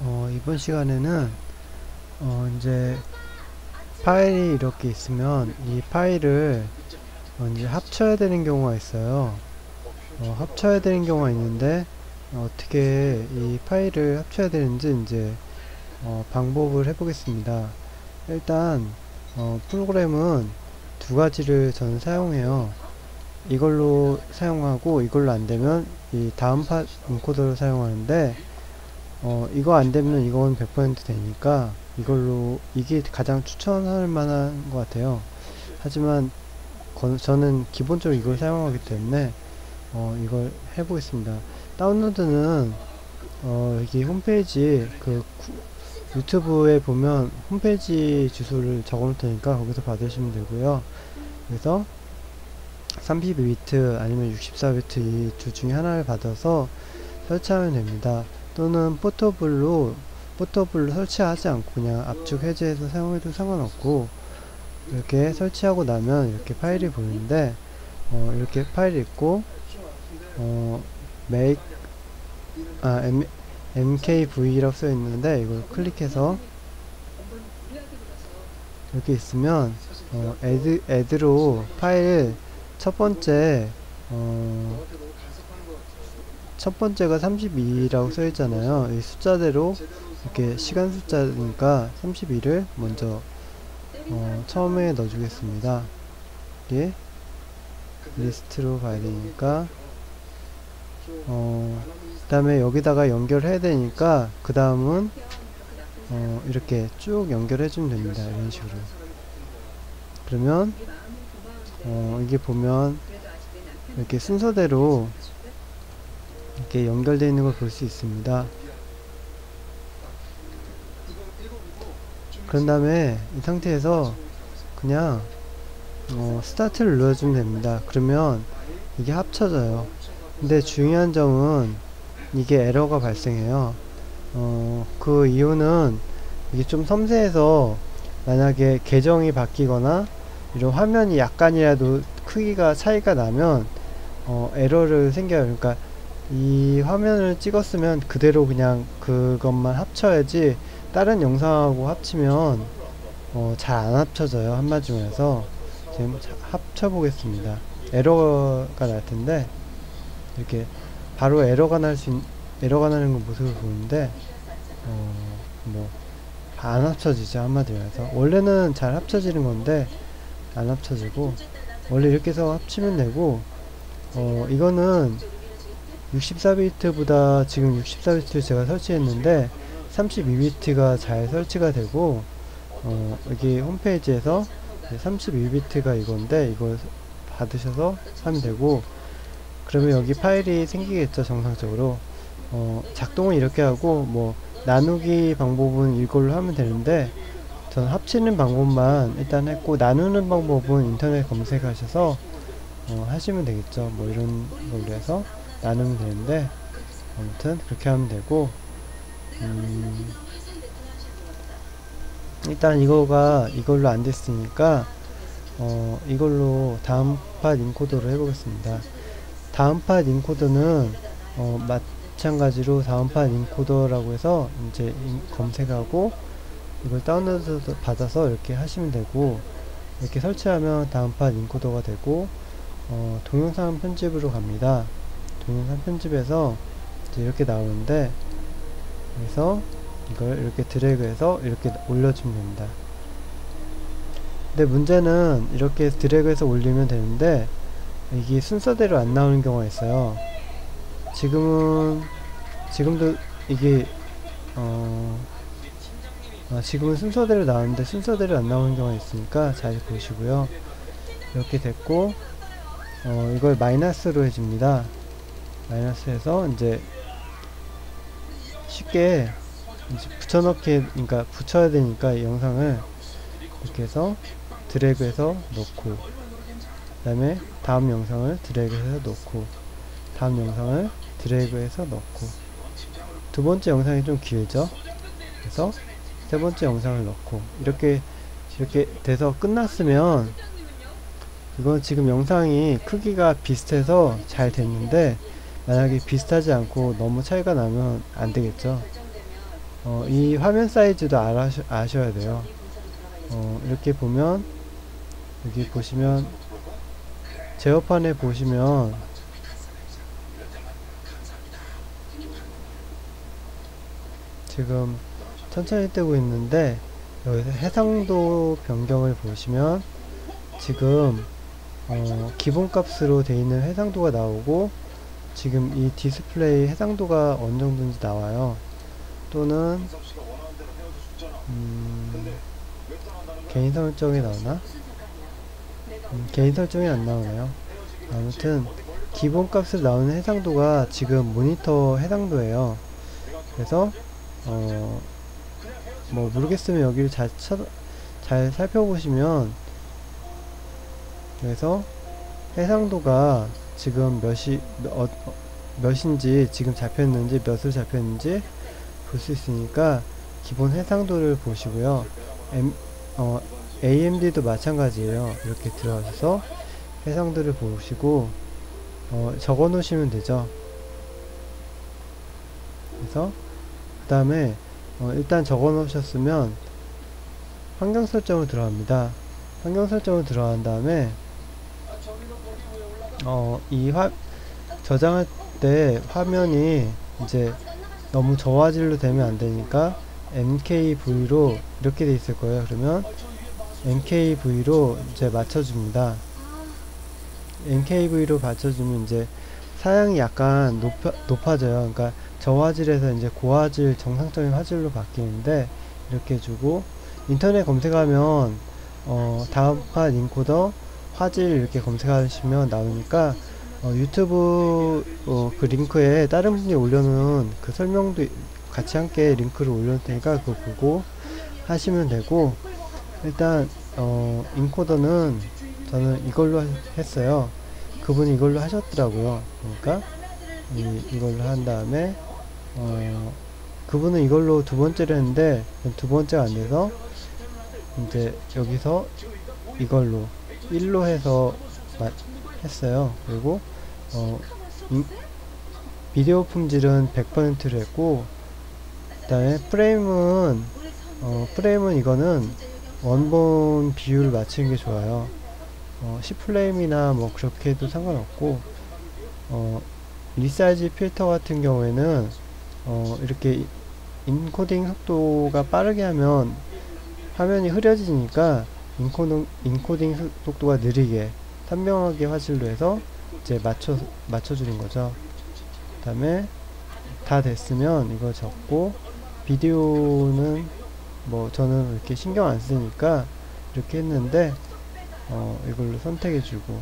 어, 이번 시간에는 어, 이제 파일이 이렇게 있으면 이 파일을 어, 이제 합쳐야 되는 경우가 있어요. 어, 합쳐야 되는 경우가 있는데 어, 떻게 이 파일을 합쳐야 되는지 이제 어, 방법을 해보겠습니다. 일단 어, 프로그램은 두 가지를 저는 사용해요. 이걸로 사용하고 이걸로 안 되면 이 다음 팟 인코더를 사용하는데 어, 이거 안 되면 이건 100% 되니까 이걸로 이게 가장 추천할 만한 것 같아요. 하지만 거- 저는 기본적으로 이걸 사용하기 때문에 어, 이걸 해보겠습니다. 다운로드는 어, 여기 홈페이지 그 구- 유튜브에 보면 홈페이지 주소를 적어 놓을 테니까 거기서 받으시면 되고요. 그래서 32비트 아니면 64비트 이둘 중에 하나를 받아서 설치하면 됩니다. 또는 포터블로 포터블로 설치하지 않고 그냥 압축 해제해서 사용해도 상관없고 이렇게 설치하고 나면 이렇게 파일이 보이는데 어, 이렇게 파일이 있고 어, make 아 M, mkv라고 써 있는데 이걸 클릭해서 이렇게 있으면 어, add, add로 파일 첫 번째 어, 첫 번째가 32라고 써 있잖아요. 이 숫자대로 이렇게 시간 숫자니까 32를 먼저 어, 처음에 넣어주겠습니다. 이게 리스트로 가야 되니까 어, 그 다음에 여기다가 연결해야 되니까 그 다음은 어, 이렇게 쭉 연결해 주면 됩니다. 이런 식으로 그러면 어, 이게 보면 이렇게 순서대로 이렇게 연결되어 있는 걸 볼 수 있습니다. 그런 다음에 이 상태에서 그냥 어, 스타트를 눌러주면 됩니다. 그러면 이게 합쳐져요. 근데 중요한 점은 이게 에러가 발생해요. 어, 그 이유는 이게 좀 섬세해서 만약에 계정이 바뀌거나 이런 화면이 약간이라도 크기가 차이가 나면 어, 에러를 생겨요. 그러니까 이 화면을 찍었으면 그대로 그냥 그것만 합쳐야지 다른 영상하고 합치면 어, 잘 안 합쳐져요. 한마디로 해서 지금 자- 합쳐 보겠습니다. 에러가 날 텐데 이렇게 바로 에러가 날 수 에러가 나는 거 모습을 보는데 어, 뭐 안 합쳐지죠 한마디로 해서 원래는 잘 합쳐지는 건데 안 합쳐지고 원래 이렇게 해서 합치면 되고 어 이거는 64비트보다 지금 64비트를 제가 설치했는데 32비트가 잘 설치가 되고 어 여기 홈페이지에서 32비트가 이건데 이걸 받으셔서 하면 되고 그러면 여기 파일이 생기겠죠 정상적으로. 어 작동은 이렇게 하고 뭐 나누기 방법은 이걸로 하면 되는데 저는 합치는 방법만 일단 했고 나누는 방법은 인터넷 검색하셔서 어, 하시면 되겠죠. 뭐 이런 걸로 해서 나누면 되는데 아무튼 그렇게 하면 되고 음, 일단 이거가 이걸로 안 됐으니까 어, 이걸로 다음 팟 인코더로 해보겠습니다 다음 팟 인코더는 어, 마찬가지로 다음 팟 인코더라고 해서 이제 인- 검색하고 이걸 다운로드 받아서 이렇게 하시면 되고 이렇게 설치하면 다음 팟 인코더가 되고 어, 동영상 편집으로 갑니다. 동영상 편집에서 이렇게 나오는데 그래서 이걸 이렇게 드래그해서 이렇게 올려주면 됩니다. 근데 문제는 이렇게 드래그해서 올리면 되는데 이게 순서대로 안 나오는 경우가 있어요. 지금은 지금도 이게 어 아, 지금은 순서대로 나오는데 순서대로 안 나오는 경우가 있으니까 잘 보시고요. 이렇게 됐고 어, 이걸 마이너스로 해줍니다. 마이너스해서 이제 쉽게 이제 붙여넣기 그러니까 붙여야 되니까 이 영상을 이렇게 해서 드래그해서 넣고 그 다음에 다음 영상을 드래그해서 넣고 다음 영상을 드래그해서 넣고. 두 번째 영상이 좀 길죠? 그래서 세 번째 영상을 넣고. 이렇게 이렇게 돼서 끝났으면 이건 지금 영상이 크기가 비슷해서 잘 됐는데 만약에 비슷하지 않고 너무 차이가 나면 안 되겠죠 어, 이 화면 사이즈도 알아, 아셔야 돼요. 어, 이렇게 보면 여기 보시면 제어판에 보시면 지금 천천히 뜨고 있는데 여기서 해상도 변경을 보시면 지금 어, 기본값으로 되어 있는 해상도가 나오고 지금 이 디스플레이 해상도가 어느 정도인지 나와요. 또는 음, 개인 설정이 나오나? 음, 개인 설정이 안 나오네요. 아무튼 기본값으로 나오는 해상도가 지금 모니터 해상도예요. 그래서 어, 뭐 모르겠으면 여기를 잘, 쳐, 잘 살펴보시면 그래서 해상도가 지금 몇이 어, 어, 몇인지 지금 잡혔는지 몇으로 잡혔는지 볼 수 있으니까 기본 해상도를 보시고요. M, 어, AMD도 마찬가지예요. 이렇게 들어가셔서 해상도를 보시고 어, 적어 놓으시면 되죠. 그래서 그 다음에 어, 일단 적어 놓으셨으면 환경 설정을 들어갑니다. 환경 설정을 들어간 다음에 어, 이 화, 저장할 때 화면이 이제 너무 저화질로 되면 안 되니까 MKV로 이렇게 돼 있을 거예요. 그러면 MKV로 이제 맞춰줍니다. MKV로 맞춰주면 이제 사양이 약간 높아, 높아져요. 그러니까 저화질에서 이제 고화질 정상적인 화질로 바뀌는데 이렇게 해주고 인터넷 검색하면 어, 다음판 인코더 화질 이렇게 검색하시면 나오니까 어, 유튜브 어, 그 링크에 다른 분이 올려놓은 그 설명도 같이 함께 링크를 올려놓을 테니까 그거 보고 하시면 되고 일단 어, 인코더는 저는 이걸로 했어요. 그분이 이걸로 하셨더라고요. 그러니까 이, 이걸로 한 다음에 어, 그분은 이걸로 두 번째를 했는데 두 번째가 안 돼서 이제 여기서 이걸로 1로 해서 마, 했어요. 그리고 어, 인, 비디오 품질은 100%를 했고 그 다음에 프레임은 어, 프레임은 이거는 원본 비율을 맞추는 게 좋아요. 어, 10프레임이나 뭐 그렇게 해도 상관없고 어, 리사이즈 필터 같은 경우에는 어, 이렇게 인코딩 속도가 빠르게 하면 화면이 흐려지니까 인코딩, 인코딩 속도가 느리게 선명하게 화질로 해서 이제 맞춰 맞춰주는 거죠. 그 다음에 다 됐으면 이걸 적고 비디오는 뭐 저는 이렇게 신경 안 쓰니까 이렇게 했는데 어 이걸로 선택해 주고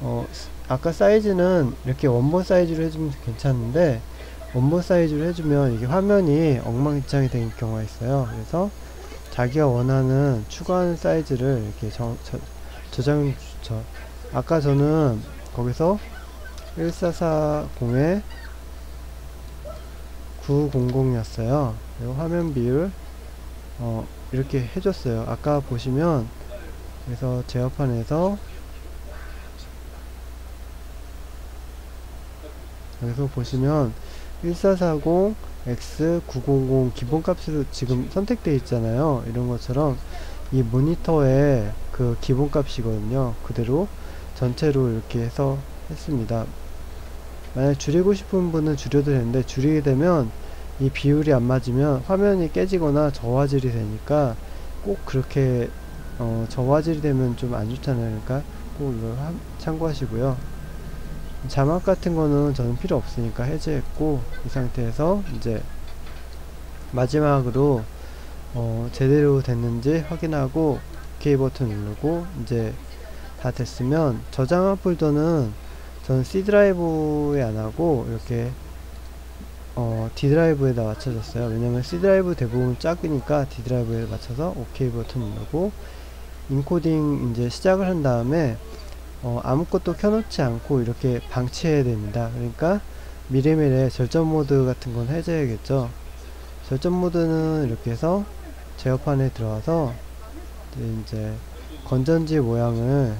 어 아까 사이즈는 이렇게 원본 사이즈로 해주면 괜찮은데 원본 사이즈로 해주면 이게 화면이 엉망진창이 되는 경우가 있어요. 그래서 자기가 원하는 추가하는 사이즈를 이렇게 정, 저, 저장, 저, 아까 저는 거기서 1440에 900이었어요. 그리고 화면 비율, 어, 이렇게 해줬어요. 아까 보시면, 그래서 제어판에서 여기서 보시면 1440 X900 기본값으로 지금 선택되어 있잖아요. 이런 것처럼 이 모니터의 그 기본값이거든요. 그대로 전체로 이렇게 해서 했습니다. 만약 줄이고 싶은 분은 줄여도 되는데 줄이게 되면 이 비율이 안 맞으면 화면이 깨지거나 저화질이 되니까 꼭 그렇게 어, 저화질이 되면 좀 안 좋잖아요. 그러니까 꼭 이걸 참고하시고요. 자막 같은 거는 저는 필요 없으니까 해제했고 이 상태에서 이제 마지막으로 어 제대로 됐는지 확인하고 OK 버튼 누르고 이제 다 됐으면 저장한 폴더는 저는 C 드라이브에 안 하고 이렇게 어 D 드라이브에다 맞춰줬어요. 왜냐면 C 드라이브 대부분 작으니까 D 드라이브에 맞춰서 OK 버튼 누르고 인코딩 이제 시작을 한 다음에 어, 아무것도 켜놓지 않고 이렇게 방치해야 됩니다. 그러니까 미래미래 절전 모드 같은 건 해줘야겠죠. 절전 모드는 이렇게 해서 제어판에 들어와서 이제 건전지 모양을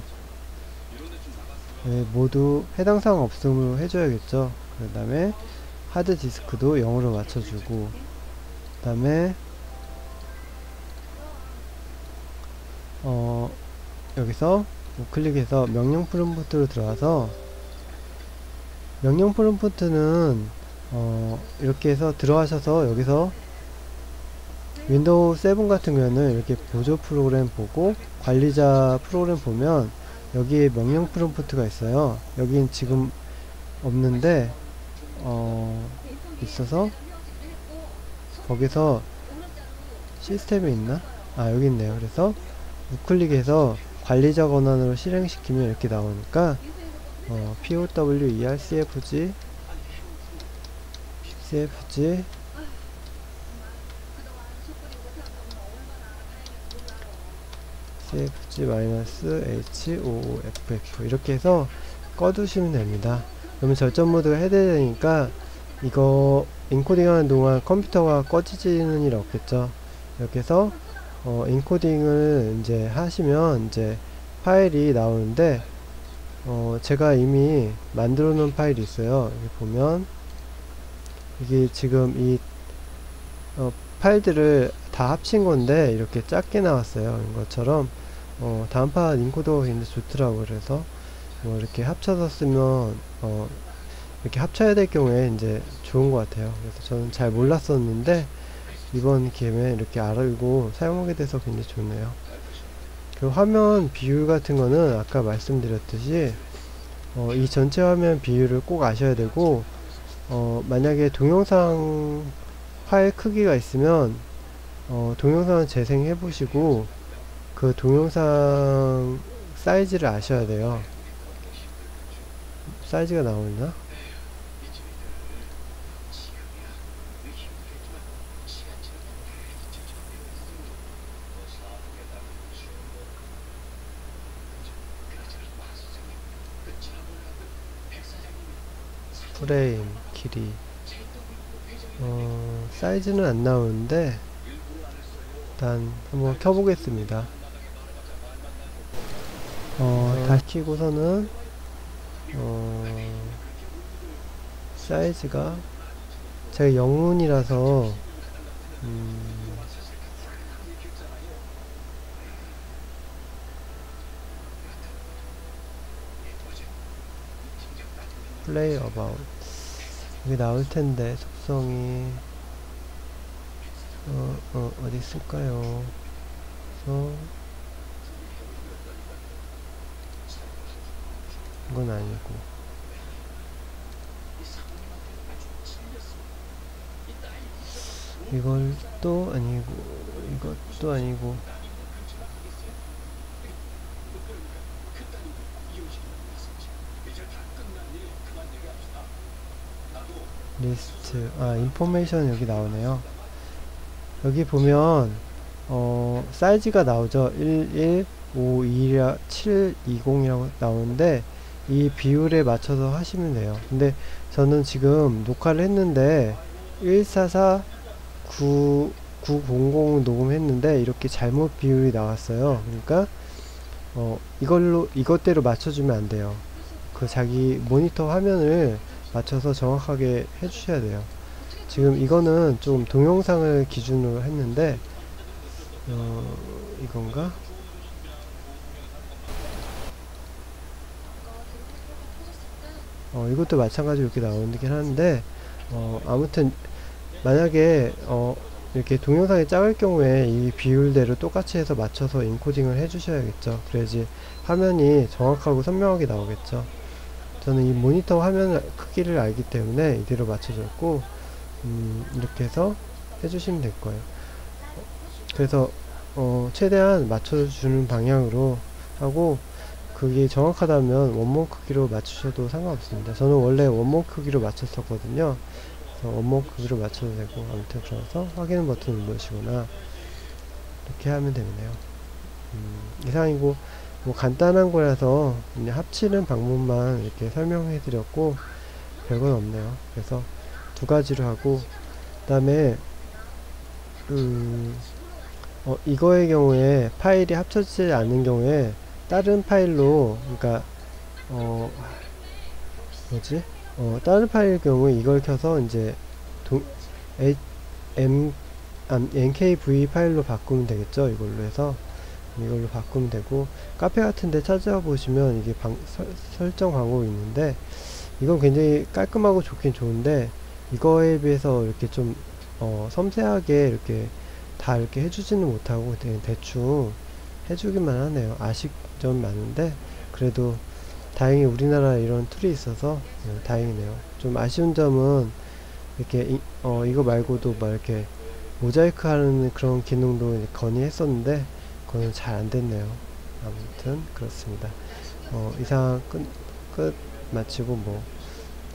네, 모두 해당 사항 없음으로 해줘야겠죠. 그 다음에 하드 디스크도 0으로 맞춰주고 다음에 어 여기서 우클릭해서 명령 프롬프트로 들어가서 명령 프롬프트는 어 이렇게 해서 들어가셔서 여기서 윈도우 7 같은 경우에는 이렇게 보조 프로그램 보고 관리자 프로그램 보면 여기에 명령 프롬프트가 있어요 여긴 지금 없는데 어 있어서 거기서 시스템에 있나? 아 여기 있네요 그래서 우클릭해서 관리자 권한으로 실행시키면 이렇게 나오니까 어, POWER CFG CFG CFG-H55FF 이렇게 해서 꺼두시면 됩니다. 그러면 절전 모드가 해제되니까 이거 인코딩 하는 동안 컴퓨터가 꺼지지는 일 없겠죠. 이렇게 해서 어, 인코딩을 이제 하시면 이제 파일이 나오는데 어, 제가 이미 만들어 놓은 파일이 있어요. 여기 보면 이게 지금 이 어, 파일들을 다 합친 건데 이렇게 작게 나왔어요. 이것처럼 어, 다음판 인코더가 굉장히 좋더라고요. 그래서 뭐 이렇게 합쳐서 쓰면 어, 이렇게 합쳐야 될 경우에 이제 좋은 것 같아요. 그래서 저는 잘 몰랐었는데 이번 기회에 이렇게 알고 사용하게 돼서 굉장히 좋네요. 그 화면 비율 같은 거는 아까 말씀드렸듯이 어, 이 전체 화면 비율을 꼭 아셔야 되고 어, 만약에 동영상 파일 크기가 있으면 어, 동영상을 재생해 보시고 그 동영상 사이즈를 아셔야 돼요 사이즈가 나오나? 프레임 길이 어, 사이즈는 안 나오는데 일단 한번 켜보겠습니다. 어, 다시 키고서는 어, 사이즈가 제가 영문이라서 음, 플레이 어바웃. 여기 나올 텐데 속성이. 어, 어, 어디 있을까요? 그래서 이건 아니고. 이걸 또 아니고 이것도 아니고 리스트 아 인포메이션 여기 나오네요. 여기 보면 어 사이즈가 나오죠. 11 5 2 720이라고 나오는데 이 비율에 맞춰서 하시면 돼요. 근데 저는 지금 녹화를 했는데 144 9 900 녹음했는데 이렇게 잘못 비율이 나왔어요. 그러니까 어 이걸로 이것대로 맞춰주면 안 돼요. 그 자기 모니터 화면을 맞춰서 정확하게 해주셔야 돼요. 지금 이거는 좀 동영상을 기준으로 했는데 어, 이건가? 어, 이것도 마찬가지로 이렇게 나오긴 하는데 어, 아무튼 만약에 어, 이렇게 동영상이 작을 경우에 이 비율대로 똑같이 해서 맞춰서 인코딩을 해 주셔야겠죠 그래야지 화면이 정확하고 선명하게 나오겠죠 저는 이 모니터 화면 크기를 알기 때문에 이대로 맞춰줬고 음, 이렇게 해서 해주시면 될 거예요. 그래서 어, 최대한 맞춰주는 방향으로 하고 그게 정확하다면 원목 크기로 맞추셔도 상관없습니다. 저는 원래 원목 크기로 맞췄었거든요. 원목 크기로 맞춰도 되고 아무튼 그래서 확인 버튼 눌러주시거나 이렇게 하면 되네요. 음, 이상이고 뭐 간단한 거라서 합치는 방법만 이렇게 설명해 드렸고 별건 없네요. 그래서 두 가지로 하고 그 다음에 음, 어, 이거의 경우에 파일이 합쳐지지 않는 경우에 다른 파일로 그러니까 어 뭐지? 어 다른 파일 경우에 이걸 켜서 이제 동, M 아, nkv 파일로 바꾸면 되겠죠? 이걸로 해서 이걸로 바꾸면 되고 카페 같은데 찾아보시면 이게 방, 설, 설정 방법이 있는데 이건 굉장히 깔끔하고 좋긴 좋은데 이거에 비해서 이렇게 좀 어, 섬세하게 이렇게 다 이렇게 해주지는 못하고 대충 해주기만 하네요. 아쉽 점이 많은데 그래도 다행히 우리나라 이런 툴이 있어서 어, 다행이네요. 좀 아쉬운 점은 이렇게 이, 어, 이거 말고도 막 이렇게 모자이크 하는 그런 기능도 건의했었는데 그거는 잘 안됐네요 아무튼 그렇습니다 어, 이상 끝, 끝 마치고 뭐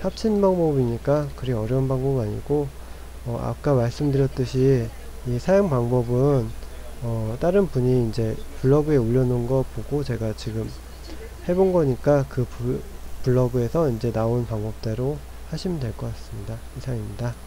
합친 방법이니까 그리 어려운 방법은 아니고 어, 아까 말씀드렸듯이 이 사용 방법은 어, 다른 분이 이제 블로그에 올려놓은 거 보고 제가 지금 해본 거니까 그 블, 블로그에서 이제 나온 방법대로 하시면 될 것 같습니다. 이상입니다.